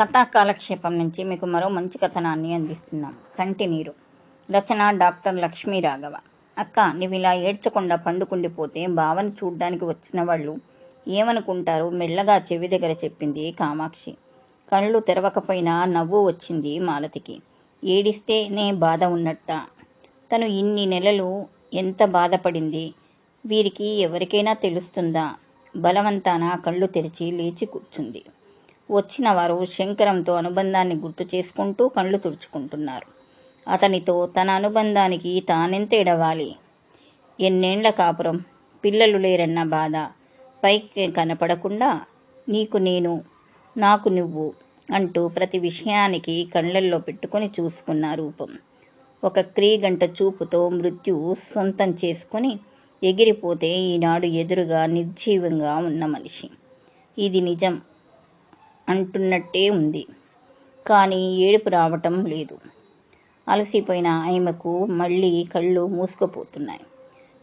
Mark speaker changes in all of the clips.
Speaker 1: కథా కాలక్షేపం నుంచి మీకు మరో మంచి కథనాన్ని అందిస్తున్నాం. కంటినీరు రచన డాక్టర్ లక్ష్మీ రాఘవ. అక్క నువ్వు ఇలా ఏడ్చకుండా పండుకుండిపోతే బావని చూడ్డానికి వచ్చిన వాళ్ళు ఏమనుకుంటారు? మెల్లగా చెవి దగ్గర చెప్పింది కామాక్షి. కళ్ళు తెరవకపోయినా నవ్వు వచ్చింది మాలతికి. ఏడిస్తేనే బాధ ఉన్నట్ట? తను ఇన్ని నెలలు ఎంత బాధపడింది? వీరికి ఎవరికైనా తెలుస్తుందా? బలవంతాన కళ్ళు తెరిచి లేచి కూర్చుంది. వచ్చిన వారు శంకరంతో అనుబంధాన్ని గుర్తు చేసుకుంటూ కళ్ళు తుడుచుకుంటున్నారు. అతనితో తన అనుబంధానికి తానెంత ఎడవాలి? ఎన్నేండ్ల కాపురం? పిల్లలు లేరన్న బాధ. పైకి కనపడకుండా నీకు నేను నాకు నువ్వు అంటూ ప్రతి విషయానికి కళ్ళల్లో పెట్టుకొని చూసుకున్న రూపం. ఒక క్రీగంట చూపుతో మృత్యు సొంతం చేసుకొని ఎగిరిపోతే ఈనాడు ఎదురుగా నిర్జీవంగా ఉన్న మనిషి. ఇది నిజం. అంటున్నట్టే ఉంది. కానీ ఏడుపు రావటం లేదు. అలసిపోయిన ఆమెకు మళ్ళీ కళ్ళు మూసుకుపోతున్నాయి.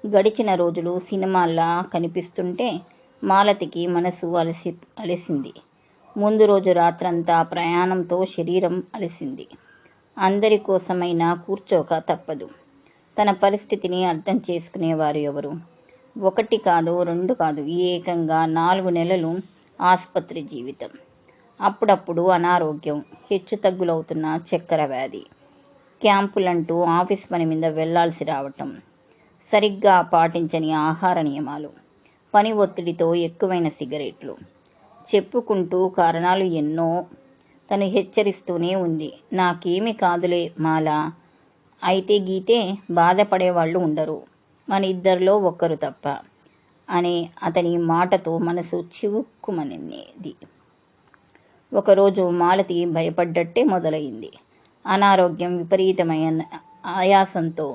Speaker 1: గడిచిన రోజులు సినిమాల్లా కనిపిస్తుంటే మాలతికి మనసు అలసి అలసింది. ముందు రోజు రాత్రంతా ప్రయాణంతో శరీరం అలసింది. అందరి కోసమైనా కూర్చోక తప్పదు. తన పరిస్థితిని అర్థం చేసుకునేవారు ఎవరు? ఒకటి కాదు రెండు కాదు ఏకంగా నాలుగు నెలలు ఆసుపత్రి జీవితం. అప్పుడప్పుడు అనారోగ్యం హెచ్చుతగ్గులవుతున్న చక్కెర వ్యాధి క్యాంపులంటూ ఆఫీస్ పని మీద వెళ్ళాల్సి రావటం సరిగ్గా పాటించని ఆహార నియమాలు పని ఒత్తిడితో ఎక్కువైన సిగరెట్లు. చెప్పుకుంటూ కారణాలు ఎన్నో తను హెచ్చరిస్తూనే ఉంది. నాకేమి కాదులే మాలా. అయితే గీతే బాధపడేవాళ్ళు ఉండరు. మన ఇద్దరిలో ఒక్కరు తప్ప. అనే అతని మాటతో మనసు చివుక్కుమనింది. ఒకరోజు మాలతి భయపడ్డట్టే మొదలైంది. అనారోగ్యం విపరీతమైన ఆయాసంతో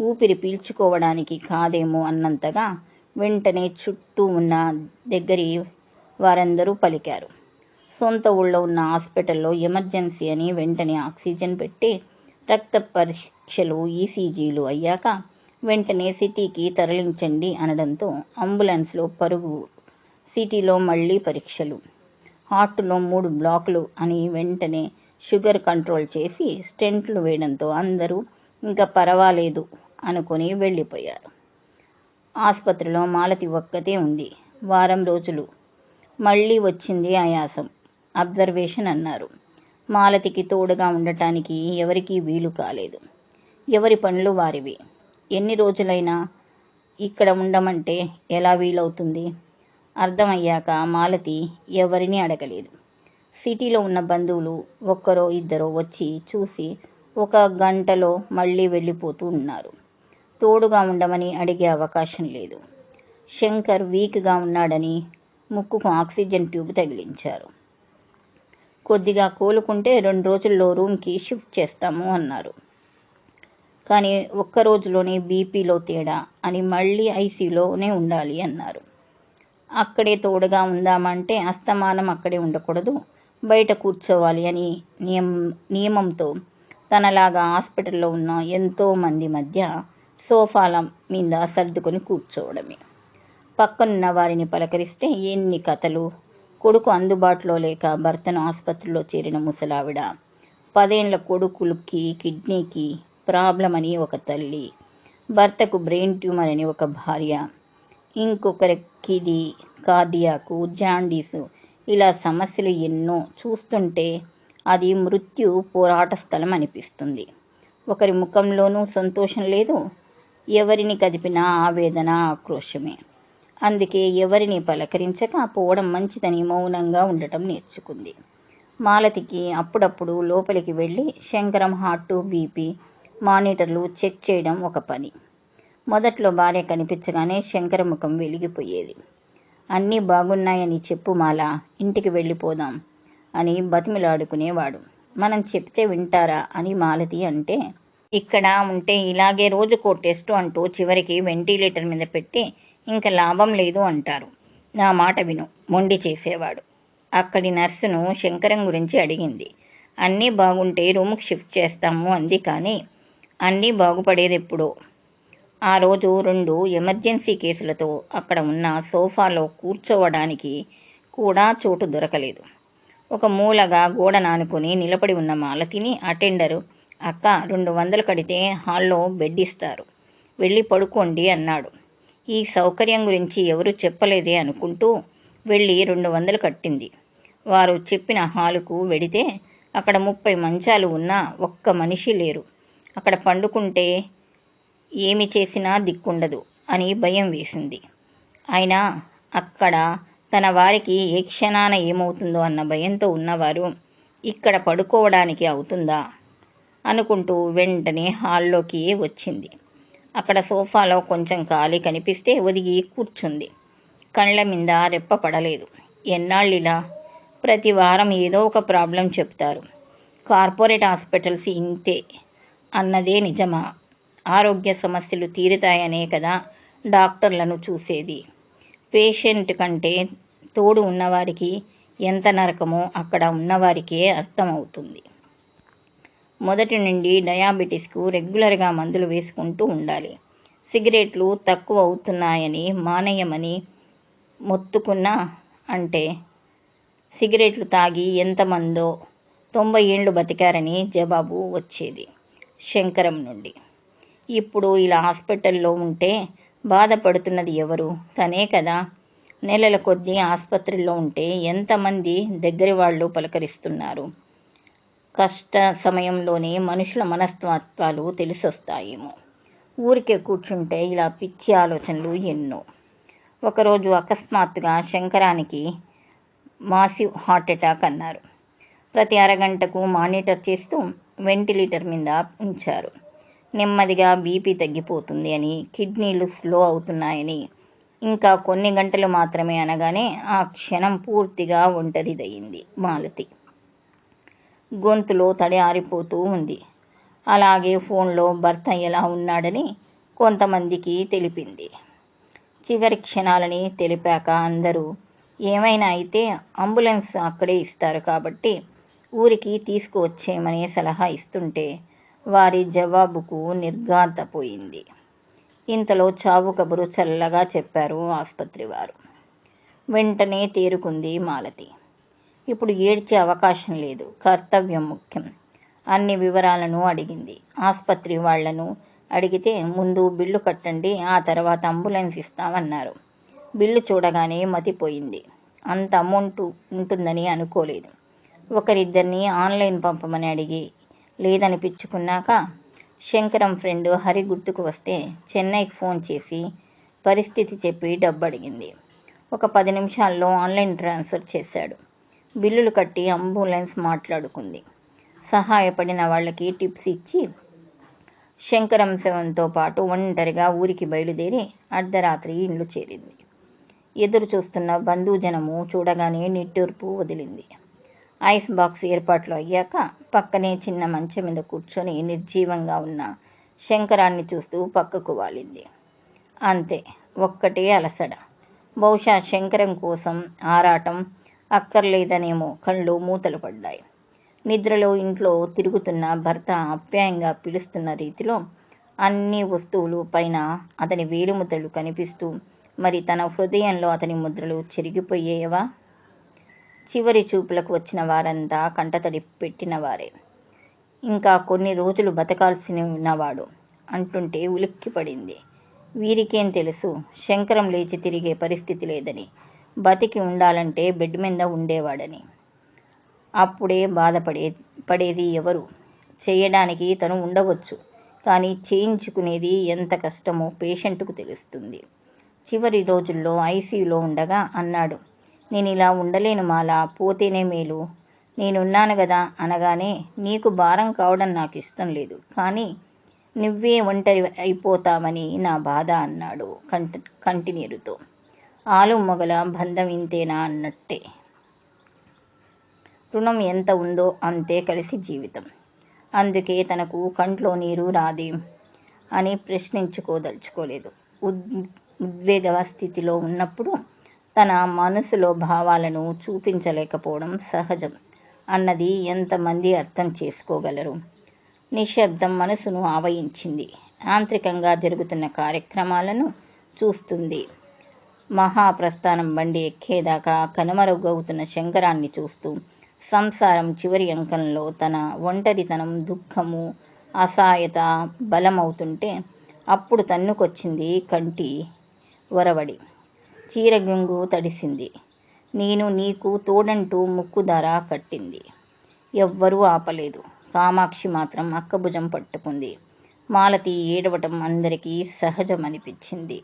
Speaker 1: ఊపిరి పీల్చుకోవడానికి కాదేమో అన్నంతగా వెంటనే చుట్టూ ఉన్న దగ్గరి వారందరూ పలికారు. సొంత ఊళ్ళో ఉన్న హాస్పిటల్లో ఎమర్జెన్సీ అని వెంటనే ఆక్సిజన్ పెట్టి రక్త పరీక్షలు ఈసీజీలు అయ్యాక వెంటనే సిటీకి తరలించండి అనడంతో అంబులెన్స్లో పరుగు సిటీలో మళ్ళీ పరీక్షలు. హార్ట్లో మూడు బ్లాక్లు అని వెంటనే షుగర్ కంట్రోల్ చేసి స్టెంట్లు వేయడంతో అందరూ ఇంకా పర్వాలేదు అనుకుని వెళ్ళిపోయారు. ఆసుపత్రిలో మాలతి ఒక్కతే ఉంది. వారం రోజులు. మళ్ళీ వచ్చింది ఆయాసం. అబ్జర్వేషన్ అన్నారు. మాలతికి తోడుగా ఉండటానికి ఎవరికీ వీలు కాలేదు. ఎవరి పనులు వారివి? ఎన్ని రోజులైనా ఇక్కడ ఉండమంటే ఎలా వీలవుతుంది? అర్థమయ్యాక మాలతి ఎవరిని అడగలేదు. సిటీలో ఉన్న బంధువులు ఒక్కరో ఇద్దరో వచ్చి చూసి ఒక గంటలో మళ్ళీ వెళ్ళిపోతూ ఉన్నారు. తోడుగా ఉండమని అడిగే అవకాశం లేదు. శంకర్ వీక్గా ఉన్నాడని ముక్కుకు ఆక్సిజన్ ట్యూబ్ తగిలించారు. కొద్దిగా కోలుకుంటే రెండు రోజుల్లో రూమ్కి షిఫ్ట్ చేస్తాము అన్నారు. కానీ ఒక్క రోజులోనే బీపీలో తేడా అని మళ్ళీ ఐసీయూలోనే ఉండాలి అన్నారు. అక్కడే తోడుగా ఉందామంటే అస్తమానం అక్కడే ఉండకూడదు. బయట కూర్చోవాలి అని నియం నియమంతో తనలాగా హాస్పిటల్లో ఉన్న ఎంతోమంది మధ్య సోఫాల మీద సర్దుకొని కూర్చోవడమే. పక్కనున్న వారిని పలకరిస్తే ఎన్ని కథలు. కొడుకు అందుబాటులో లేక భర్తను ఆసుపత్రిలో చేరిన ముసలావిడ పదేండ్ల కొడుకులకి కిడ్నీకి ప్రాబ్లం అని ఒక తల్లి భర్తకు బ్రెయిన్ ట్యూమర్ అని ఒక భార్య ఇంకొకరికిది కార్డియాకు జాండీసు ఇలా సమస్యలు ఎన్నో చూస్తుంటే అది మృత్యు పోరాట స్థలం అనిపిస్తుంది. ఒకరి ముఖంలోనూ సంతోషం లేదు ఎవరిని కదిపినా ఆవేదన ఆక్రోశమే. అందుకే ఎవరిని పలకరించక పోవడం మంచిదని మౌనంగా ఉండటం నేర్చుకుంది. మాలతికి అప్పుడప్పుడు లోపలికి వెళ్ళి శంకరం హార్ట్ బీపీ మానిటర్లు చెక్ చేయడం ఒక పని. మొదట్లో భార్య కనిపించగానే శంకర ముఖం వెలిగిపోయేది. అన్నీ బాగున్నాయని చెప్పు మాల ఇంటికి వెళ్ళిపోదాం అని బతిమిలాడుకునేవాడు. మనం చెప్తే వింటారా అని మాలతి అంటే ఇక్కడ ఉంటే ఇలాగే రోజుకో టెస్ట్ అంటూ చివరికి వెంటిలేటర్ మీద పెట్టి ఇంకా లాభం లేదు అంటారు. నా మాట విను మొండి చేసేవాడు. అక్కడి నర్సును శంకరం గురించి అడిగింది. అన్నీ బాగుంటే రూమ్కి షిఫ్ట్ చేస్తాము అంది కానీ అన్నీ బాగుపడేది ఎప్పుడో ఆ రోజు రెండు ఎమర్జెన్సీ కేసులతో అక్కడ ఉన్న సోఫాలో కూర్చోవడానికి కూడా చోటు దొరకలేదు. ఒక మూలగా గోడ నానుకుని నిలబడి ఉన్న మాలతిని అటెండరు అక్క రెండు వందలు కడితే హాల్లో బెడ్ ఇస్తారు వెళ్ళి పడుకోండి అన్నాడు. ఈ సౌకర్యం గురించి ఎవరు చెప్పలేదే అనుకుంటూ వెళ్ళి రెండు వందలు కట్టింది. వారు చెప్పిన హాలుకు వెడితే అక్కడ ముప్పై మంచాలు ఉన్నా ఒక్క మనిషి లేరు. అక్కడ పండుకుంటే ఏమి చేసినా దిక్కుండదు అని భయం వేసింది. అయినా అక్కడ తన వారికి ఏ క్షణాన ఏమవుతుందో అన్న భయంతో ఉన్నవారు ఇక్కడ పడుకోవడానికి అవుతుందా అనుకుంటూ వెంటనే హాల్లోకి వచ్చింది. అక్కడ సోఫాలో కొంచెం ఖాళీ కనిపిస్తే ఒదిగి కూర్చుంది. కళ్ళ మీద రెప్ప పడలేదు. ఎన్నాళ్ళిలా? ప్రతి వారం ఏదో ఒక ప్రాబ్లం చెప్తారు. కార్పొరేట్ హాస్పిటల్స్ ఇంతే అన్నదే నిజమా? ఆరోగ్య సమస్యలు తీరుతాయనే కదా డాక్టర్లను చూసేది. పేషెంట్ కంటే తోడు ఉన్నవారికి ఎంత నరకమో అక్కడ ఉన్నవారికే అర్థమవుతుంది. మొదటి నుండి డయాబెటీస్కు రెగ్యులర్గా మందులు వేసుకుంటూ ఉండాలి. సిగరెట్లు తక్కువ అవుతున్నాయని మానేయమని మొత్తుకున్నా అంటే సిగరెట్లు తాగి ఎంతమందో తొంభై ఏళ్ళు బతికారని జవాబు వచ్చేది శంకరం నుండి. ఇప్పుడు ఇలా హాస్పిటల్లో ఉంటే బాధపడుతున్నది ఎవరు? తనే కదా. నెలల కొద్దీ ఆసుపత్రిలో ఉంటే ఎంతమంది దగ్గరి వాళ్ళు పలకరిస్తున్నారు? కష్ట సమయంలోనే మనుషుల మనస్తత్వాలు తెలిసొస్తాయేమో. ఊరికే కూర్చుంటే ఇలా పిచ్చి ఆలోచనలు ఎన్నో. ఒకరోజు అకస్మాత్తుగా శంకరానికి మాసివ్ హార్ట్ అటాక్ అన్నారు. ప్రతి అరగంటకు మానిటర్ చేస్తూ వెంటిలేటర్ మీద ఉంచారు. నెమ్మదిగా బీపీ తగ్గిపోతుంది అని కిడ్నీలు స్లో అవుతున్నాయని ఇంకా కొన్ని గంటలు మాత్రమే అనగానే ఆ క్షణం పూర్తిగా ఒంటరిదయ్యింది మాలతి. గొంతులో తడి ఆరిపోతూ ఉంది. అలాగే ఫోన్లో భర్త ఎలా ఉన్నాడని కొంతమందికి తెలిపింది. చివరి క్షణాలని తెలిపాక అందరూ ఏమైనా అయితే అంబులెన్స్ అక్కడే ఇస్తారు కాబట్టి ఊరికి తీసుకువచ్చేయమనే సలహా ఇస్తుంటే వారి జవాబుకు నిర్ఘాంతపోయింది. ఇంతలో చావు కబురు చల్లగా చెప్పారు ఆసుపత్రి వారు వెంటనే తేరుకుంది మాలతి. ఇప్పుడు ఏడ్చే అవకాశం లేదు. కర్తవ్యం ముఖ్యం. అన్ని వివరాలను అడిగింది. ఆసుపత్రి వాళ్ళను అడిగితే ముందు బిల్లు కట్టండి ఆ తర్వాత అంబులెన్స్ ఇస్తామన్నారు. బిల్లు చూడగానే మతిపోయింది. అంత అమౌంట్ ఉంటుందని అనుకోలేదు. ఒకరిద్దరిని ఆన్లైన్ పంపమని అడిగి లేదనిపించుకున్నాక శంకరం ఫ్రెండ్ హరి గుర్తుకు వస్తే చెన్నైకి ఫోన్ చేసి పరిస్థితి చెప్పి డబ్బు అడిగింది ఒక పది నిమిషాల్లో ఆన్లైన్ ట్రాన్స్ఫర్ చేశాడు. బిల్లులు కట్టి అంబులెన్స్ మాట్లాడుకుంది. సహాయపడిన వాళ్ళకి టిప్స్ ఇచ్చి శంకరం శవంతో పాటు ఒంటరిగా ఊరికి బయలుదేరి అర్ధరాత్రి ఇండ్లు చేరింది. ఎదురు చూస్తున్న బంధుజనము చూడగానే నిట్టూర్పు వదిలింది. ఐస్ బాక్స్ ఏర్పాట్లు అయ్యాక పక్కనే చిన్న మంచం మీద కూర్చొని నిర్జీవంగా ఉన్న శంకరాన్ని చూస్తూ పక్కకు వాలింది. అంతే ఒక్కటే అలసడ బహుశా శంకరం కోసం ఆరాటం అక్కర్లేదనేమో కళ్ళు మూతలు పడ్డాయి. నిద్రలో ఇంట్లో తిరుగుతున్న భర్త ఆప్యాయంగా పిలుస్తున్న రీతిలో అన్ని వస్తువులు పైన అతని వేలిముద్రలు కనిపిస్తూ మరి తన హృదయంలో అతని ముద్రలు చెరిగిపోయేవా? చివరి చూపులకు వచ్చిన వారంతా కంటతడి పెట్టినవారే. ఇంకా కొన్ని రోజులు బతకాల్సి ఉన్నవాడు అంటుంటే ఉలిక్కిపడింది. వీరికేం తెలుసు? శంకరం లేచి తిరిగే పరిస్థితి లేదని. బతికి ఉండాలంటే బెడ్ మీద ఉండేవాడని. అప్పుడే బాధపడే పడేది ఎవరు? చేయడానికి తను ఉండవచ్చు. కానీ చేయించుకునేది ఎంత కష్టమో పేషెంట్కు తెలుస్తుంది. చివరి రోజుల్లో ఐసీయూలో ఉండగా అన్నాడు నేను ఇలా ఉండలేను మాలా పోతేనే మేలు. నేనున్నాను కదా అనగానే నీకు భారం కావడం నాకు ఇష్టం లేదు. కానీ నువ్వే ఒంటరి అయిపోతామని నా బాధ అన్నాడు కంటి కంటినీరుతో. ఆలు మొగల బంధం ఇంతేనా అన్నట్టే. రుణం ఎంత ఉందో అంతే కలిసి జీవితం. అందుకే తనకు కంట్లో నీరు రాదేం అని ప్రశ్నించుకోదలుచుకోలేదు. ఉద్ ఉద్వేగ స్థితిలో ఉన్నప్పుడు తన మనసులో భావాలను చూపించలేకపోవడం సహజం. అన్నది ఎంతమంది అర్థం చేసుకోగలరు? నిశ్శబ్దం మనసును ఆవహించింది. యాంత్రికంగా జరుగుతున్న కార్యక్రమాలను చూస్తుంది. మహాప్రస్థానం బండి ఎక్కేదాకా కనుమరుగవుతున్న శంకరాన్ని చూస్తూ సంసారం చివరి అంకంలో తన ఒంటరితనం దుఃఖము అసహాయత బలమవుతుంటే అప్పుడు తన్నుకొచ్చింది కంటి ఒరవడి చీరగొంగు తడిసింది. నేను నీకు తోడంటూ ముక్కు ధర కట్టింది. ఎవ్వరూ ఆపలేదు. కామాక్షి మాత్రం అక్కభుజం పట్టుకుంది. మాలతి ఏడవటం అందరికీ సహజమనిపించింది.